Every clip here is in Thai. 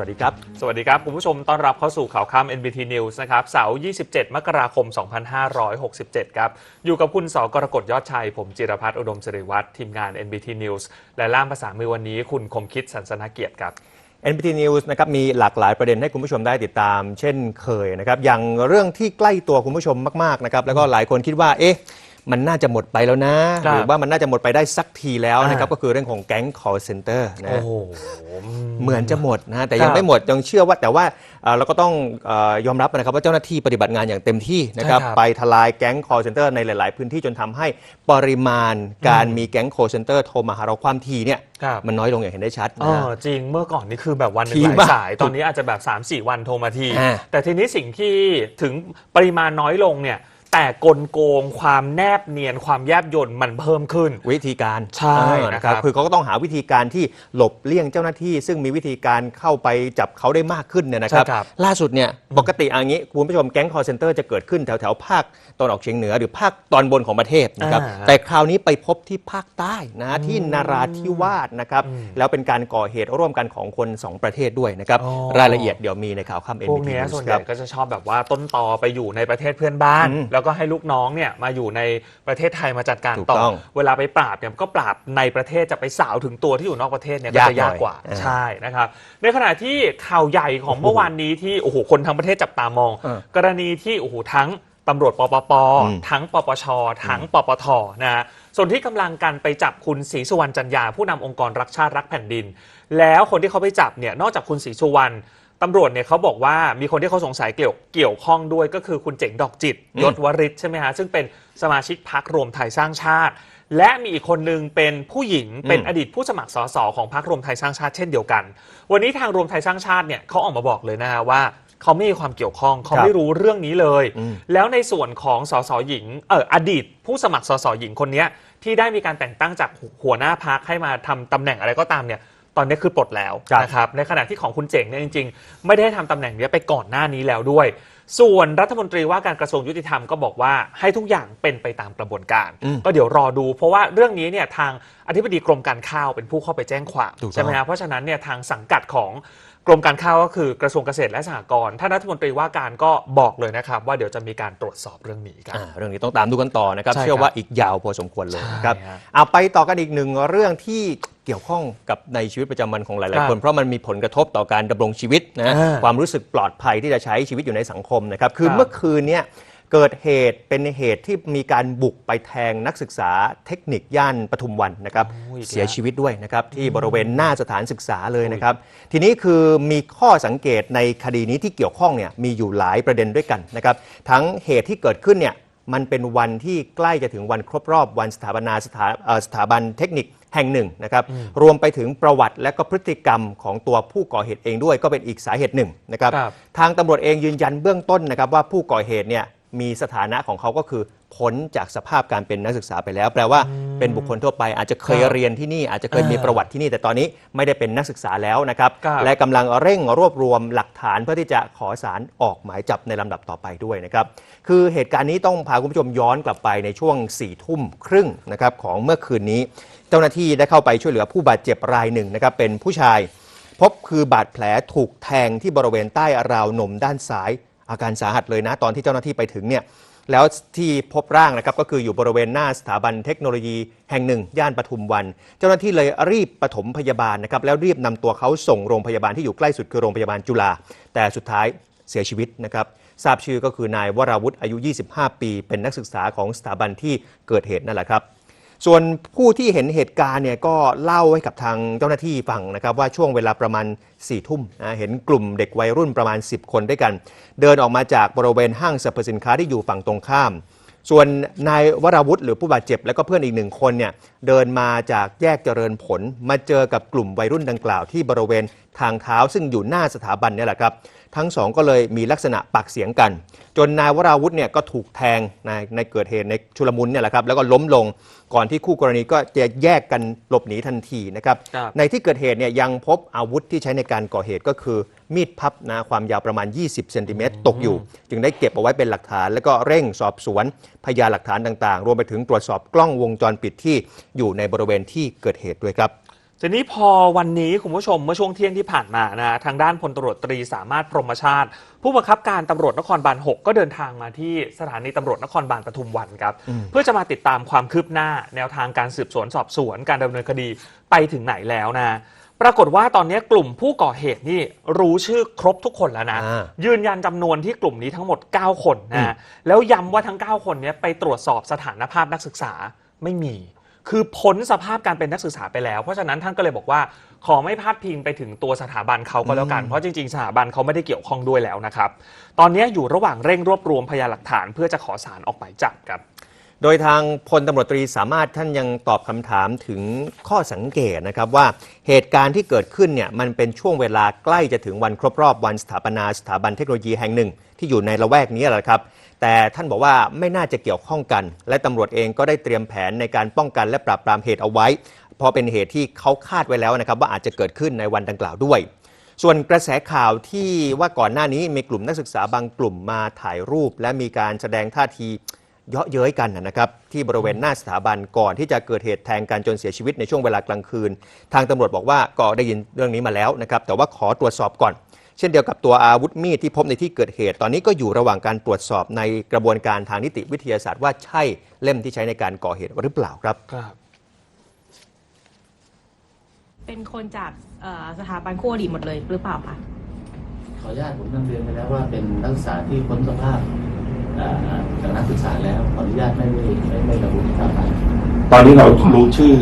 วัสดีครับ สวัสดีครับ คุณผู้ชมต้อนรับเข้าสู่ข่าวค่ำ NBT News นะครับ เสาร์ 27 มกราคม 2567 ครับ อยู่กับคุณสกรกฎยอดชัย ผมจิรพัฒน์อุดมสิริวัตรทีมงาน NBT News และล่ามภาษามือวันนี้ คุณคมคิดสันสนาเกียรติครับ NPT News นะครับมีหลากหลายประเด็นให้คุณผู้ชมได้ติดตาม เช่นเคยนะครับอย่างเรื่องที่ใกล้ตัวคุณผู้ชมมากๆนะครับแล้วก็หลายคนคิดว่าเอ๊ะมันน่าจะหมดไปแล้วนะครับหรือว่ามันน่าจะหมดไปได้สักทีแล้วนะครับอ่าก็คือเรื่องของแก๊ง call center นะโอ้โห เหมือนจะหมดนะฮะแต่ครับยังไม่หมดยังเชื่อว่าแต่ว่าเอ่อเราก็ต้องเออยอมรับนะครับว่าเจ้าหน้าที่ปฏิบัติงานอย่างเต็มที่นะครับ ใช่ครับ ไปทลายแก๊ง call center ในหลาย ๆ พื้นที่จนทำให้ปริมาณการมีแก๊ง call center โทรมาหาเราความทีเนี่ยครับ มันน้อยลงอย่างเห็นได้ชัดเอนะฮะอจริงเมื่อก่อนนี่คือแบบวันหนึ่ทีงหลายมากสาย ตอนนี้อาจจะแบบ 3-4 วันโทรมาที อ่าแต่ทีนี้สิ่งที่ถึงปริมาณน้อยลงเนี่ย แต่กลโกงความแนบเนียนความแยบยนมันเพิ่มขึ้น วิธีการใช่เออนะครับคือเขาก็ต้องหาวิธีการที่หลบเลี่ยงเจ้าหน้าที่ ซึ่งมีวิธีการเข้าไปจับเขาได้มากขึ้นเนี่ยนะครับ ใช่ครับ ล่าสุดเนี่ยปกติอย่างนี้คุณผู้ชมแก๊งคอร์เซนเตอร์จะเกิดขึ้นแถวแถวๆภาคตอนออกเฉียงเหนือหรือภาคตอนบนของประเทศนะครับอ่าแต่คราวนี้ไปพบที่ภาคใต้นะที่นาราธิวาสนะครับอืมแล้วเป็นการก่อเหตุร่วมกันของคนสองประเทศด้วยนะครับอ๋อ รายละเอียดเดี๋ยวมีในข่าวค่ำเอ็นพวกบีทีเนี้ยส่วนใหครัญ่บก็จะชอบแบบว่าต้นตอไปอยู่ในประเทศเพื่อนบ้าน อืม แล้วก็ให้ลูกน้องเนี่ยมาอยู่ในประเทศไทยมาจัดการถูกต่อต้องเวลาไปปราบเนี่ยก็ปราบในประเทศจะไปสาวถึงตัวที่อยู่นอกประเทศเนี่ยก็ยากจะยากกว่าหน่อยอ่าใช่นะครับ ในขณะที่ข่าวใหญ่ของโอ้โหเมื่อวานนี้ที่โอ้โหคนทั้งประเทศจับตามอง เออกรณีที่โอ้โหทั้งตำรวจปปปอืม ทั้งปปช ทั้งปปทนะฮะส่วนที่กำลังกันไปจับคุณศรีสุวรรณจันยาผู้นำองค์กรรักชาติรักแผ่นดิน แล้วคนที่เขาไปจับเนี่ยนอกจากคุณศรีสุวรรณ ตำรวจเนี่ยเขาบอกว่ามีคนที่เขาสงสัยเกี่ยวเกี่ยวข้องด้วยก็คือคุณเจ๋งดอกจิตอืมยศวริศใช่ไหมฮะซึ่งเป็นสมาชิกพรรครวมไทยสร้างชาติ และมีอีกคนนึงเป็นผู้หญิงเป็นอดีตผู้สมัครสสของพรรครวมไทยสร้างชาติเช่นเดียวกัน วันนี้ทางรวมไทยสร้างชาติเนี่ยเขาออกมาบอกเลยนะฮะว่าเขาไม่มีความเกี่ยวข้องเขาไม่รู้เรื่องนี้เลยอืมแล้วในส่วนของสสหญิงเอออดีต ผู้สมัครสสหญิงคนเนี้ยที่ได้มีการแต่งตั้งจากหัวหน้าพักให้มาทำตำแหน่งอะไรก็ตามเนี่ย ตอนนี้คือปลดแล้วครับนะครับในขณะที่ของคุณเจ๋งเนี่ยจริง ๆ ไม่ได้ทำตำแหน่งเนี้ยไปก่อนหน้านี้แล้วด้วย ส่วนรัฐมนตรีว่าการกระทรวงยุติธรรมก็บอกว่าให้ทุกอย่างเป็นไปตามกระบวนการอืมก็เดี๋ยวรอดู เพราะว่าเรื่องนี้เนี่ยทางอธิบดีกรมการข้าวเป็นผู้เข้าไปแจ้งความถูกต้องใช่ไหมครับเพราะฉะนั้นเนี่ยทางสังกัดของก รมการข้าวก็คือกระทรวงเกษตรและสหกรณ์ท่านรัฐมนตรีว่าการก็บอกเลยนะครับว่าเดี๋ยวจะมีการตรวจสอบเรื่องนี้ครับอ่าเรื่องนี้ต้องตามดูกันต่อนะครับ ใช่ครับเชื่อว่าอีกยาวพอสมควรเลยนะครับใช่ฮะเอาไปต่อกันอีกหนึ่งเรื่องที่เกี่ยวข้องกับในชีวิตประจำวันของหครัลายบๆ คน เพราะมันมีผลกระทบต่อการดำรงชีวิตนะอ่าความรู้สึกปลอดภัยที่จะใช้ชีวิตอยู่ในสังคมนะครับ คือครับ เมื่อคืนเนี้ย เกิดเหตุเป็นเหตุที่มีการบุกไปแทงนักศึกษาเทคนิคย่านปทุมวันนะครับโอ้ยอีกแล้ว เสียชีวิตด้วยนะครับที่บริเวณหน้าสถานศึกษาเลยนะครับ ทีนี้คือมีข้อสังเกตในคดีนี้ที่เกี่ยวข้องเนี่ยมีอยู่หลายประเด็นด้วยกันนะครับ ทั้งเหตุที่เกิดขึ้นเนี่ยมันเป็นวันที่ใกล้จะถึงวันครบรอบวันสถาปนาสถาเอ่อสถาบันเทคนิคแห่งหนึ่งนะครับ รวมไปถึงประวัติและก็พฤติกรรมของตัวผู้ก่อเหตุเองด้วยก็เป็นอีกสาเหตุหนึ่งนะครับ ครับ ทางตำรวจเองยืนยันเบื้องต้นนะครับว่าผู้ก่อเหตุเนี่ย มีสถานะของเขาก็คือพ้นจากสภาพการเป็นนักศึกษาไปแล้ว แปลว่าเป็นบุคคลทั่วไป อาจจะเคยครับเรียนที่นี่อาจจะเคยมีอ่าประวัติที่นี่ แต่ตอนนี้ไม่ได้เป็นนักศึกษาแล้วนะครับครับและกำลังเร่งรวบรวมหลักฐานเพื่อที่จะขอสารออกหมายจับในลำดับต่อไปด้วยนะครับคือเหตุการณ์นี้ต้องพาคุณผู้ชมย้อนกลับไปในช่วง4ี่ทุ่มครึ่งนะครับของเมื่อคืนนี้ เจ้าหน้าที่ได้เข้าไปช่วยเหลือผู้บาดเจ็บรายหนึ่งนะครับเป็นผู้ชาย พบคือบาดแผลถูกแทงที่บริเวณใต้ราวนมด้านซ้าย อาการสาหัสเลยนะ ตอนที่เจ้าหน้าที่ไปถึงเนี่ยแล้วที่พบร่างนะครับก็คืออยู่บริเวณหน้าสถาบันเทคโนโลยีแห่งหนึ่ง ย่านปทุมวัน เจ้าหน้าที่เลยรีบปฐมพยาบาลนะครับแล้วรีบนำตัวเขาส่งโรงพยาบาลที่อยู่ใกล้สุดคือโรงพยาบาลจุฬาแต่สุดท้ายเสียชีวิตนะครับทราบชื่อก็คือนายวราวุธอายุ 25 ปี เป็นนักศึกษาของสถาบันที่เกิดเหตุนั่นแหละครับ ส่วนผู้ที่เห็นเหตุการณ์เนี่ยก็เล่าให้กับทางเจ้าหน้าที่ฟังนะครับว่าช่วงเวลาประมาณ4ี่ทุ่มเห็นกลุ่มเด็กวัยรุ่นประมาณ 10 คนด้วยกัน เดินออกมาจากบริเวณห้างสรรพสินค้าที่อยู่ฝั่งตรงข้าม ส่วนนายวราวุธหรือผู้บาดเจ็บ แล้วก็เพื่อนอีกหนึ่งคนเนี่ยเดินมาจากแยกเจริญผล มาเจอกับกลุ่มวัยรุ่นดังกล่าวที่บริเวณทางเท้าซึ่งอยู่หน้าสถาบันเนี่ยแหละครับ ทั้งสองก็เลยมีลักษณะปากเสียงกัน จนนายวราวุธเนี่ยก็ถูกแทงในในเกิดเหตุในชุลมุนเนี่ยแหละครับแล้วก็ล้มลงก่อนที่คู่กรณีก็จะแยกกันหลบหนีทันทีนะครับ ครับ ในที่เกิดเหตุเนี่ยยังพบอาวุธที่ใช้ในการก่อเหตุก็คือ มีดพับนะความยาวประมาณ 20 เซนติเมตรตกอยู่ จึงได้เก็บเอาไว้เป็นหลักฐาน แล้วก็เร่งสอบสวนพยานหลักฐานต่างๆ รวมไปถึงตรวจสอบกล้องวงจรปิดที่อยู่ในบริเวณที่เกิดเหตุด้วยครับทีนี้พอวันนี้คุณผู้ชมเมื่อช่วงเที่ยงที่ผ่านมานะทางด้านพลตำรวจตรีสามารถพรหมชาติ ผู้บังคับการตำรวจนครบาล 6 ก็เดินทางมาที่สถานีตำรวจนครบาลปทุมวันครับอืมเพื่อจะมาติดตามความคืบหน้า แนวทางการสืบสวนสอบสวนการดำเนินคดีไปถึงไหนแล้วนะ ปรากฏว่าตอนนี้กลุ่มผู้ก่อเหตุนี่รู้ชื่อครบทุกคนแล้วนะ อ่ายืนยันจำนวนที่กลุ่มนี้ทั้งหมด 9 คนอืม นะแล้วย้ำว่าทั้ง 9 คนเนี้ไปตรวจสอบสถานภาพนักศึกษาไม่มี คือพ้นสภาพการเป็นนักศึกษาไปแล้ว เพราะฉะนั้นท่านก็เลยบอกว่าขอไม่พาดพิงไปถึงตัวสถาบันเขาก็แล้วกันอืมเพราะจริงๆ สถาบันเขาไม่ได้เกี่ยวข้องด้วยแล้วนะครับ ตอนนี้อยู่ระหว่างเร่งรวบรวมพยานหลักฐาน เพื่อจะขอสารออกหมายจับครับ โดยทางพลตำรวจตรีสามารถท่านยังตอบคำถามถึงข้อสังเกตนะครับว่าเหตุการณ์ที่เกิดขึ้นเนี่ยมันเป็นช่วงเวลาใกล้จะถึงวันครบรอบวันสถาปนาสถาบันเทคโนโลยีแห่งหนึ่ง ที่อยู่ในละแวกนี้แหละครับ แต่ท่านบอกว่าไม่น่าจะเกี่ยวข้องกัน และตำรวจเองก็ได้เตรียมแผนในการป้องกันและปราบปรามเหตุเอาไว้เพราะเป็นเหตุที่เขาคาดไว้แล้วนะครับว่าอาจจะเกิดขึ้นในวันดังกล่าวด้วยส่วนกระแสข่าวที่ว่าก่อนหน้านี้มีกลุ่มนักศึกษาบางกลุ่มมาถ่ายรูป และมีการแสดงท่าที เยาะเย้ยกันนะครับที่บริเวณหน้าสถาบันก่อนที่จะเกิดเหตุแทงกันจนเสียชีวิตในช่วงเวลากลางคืน ทางตำรวจบอกว่าก็ได้ยินเรื่องนี้มาแล้วนะครับแต่ว่าขอตรวจสอบก่อน เช่นเดียวกับตัวอาวุธมีดที่พบในที่เกิดเหตุ ตอนนี้ก็อยู่ระหว่างการตรวจสอบในกระบวนการทางนิติวิทยาศาสตร์ว่าใช่เล่มที่ใช้ในการก่อเหตุหรือเปล่าครับครับเป็นคนจากเอ่อสถาบันคู่อริหมดเลยหรือเปล่าคะขออนุญาตผมนำเรียนไปแล้วว่าเป็นนักศึกษาที่พ้นสภาพ เอ่อจากนักศึกษาแล้วขออนุญาตไม่ไม่ไม่ไม่ระบุสถาบันตอนนี้เรารู้ชื่อ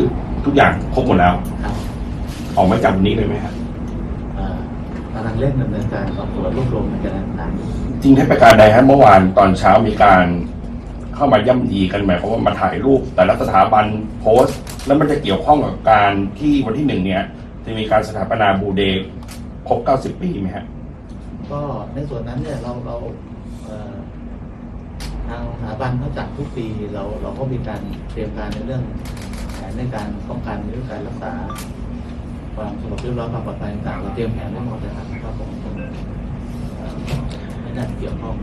ทุกอย่างครบหมดแล้วครับออกหมายจับวันนี้เลยไหมครับเอ่อกำลังเร่งดำเนินการสอบสวนรวบรวมพยานหลักฐานอยู่จริงเทศประการใดฮะเมื่อวานตอนเช้ามีการเข้ามาย่ำยีกันหมายความว่ามาถ่ายรูป แต่ละสถาบันโพสต์ แล้วมันจะเกี่ยวข้องกับการที่วันที่หนึ่งเนี่ยจะมีการสถาปนาบูเดย์ครบ 90 ปีไหมฮะก็ในส่วนนั้นเนี่ยเราเราเอ่อ ทางสถาบันเขาจัดทุกปีเราเราก็มีการเตรียมการในเรื่องแผนในการป้องกันหรือการรักษา ความสงบเรียบร้อยความปลอดภัยต่างเราเตรียมแผนไว้หมดนะครับก็คงคงเอ่อไม่น่าเกี่ยวข้อง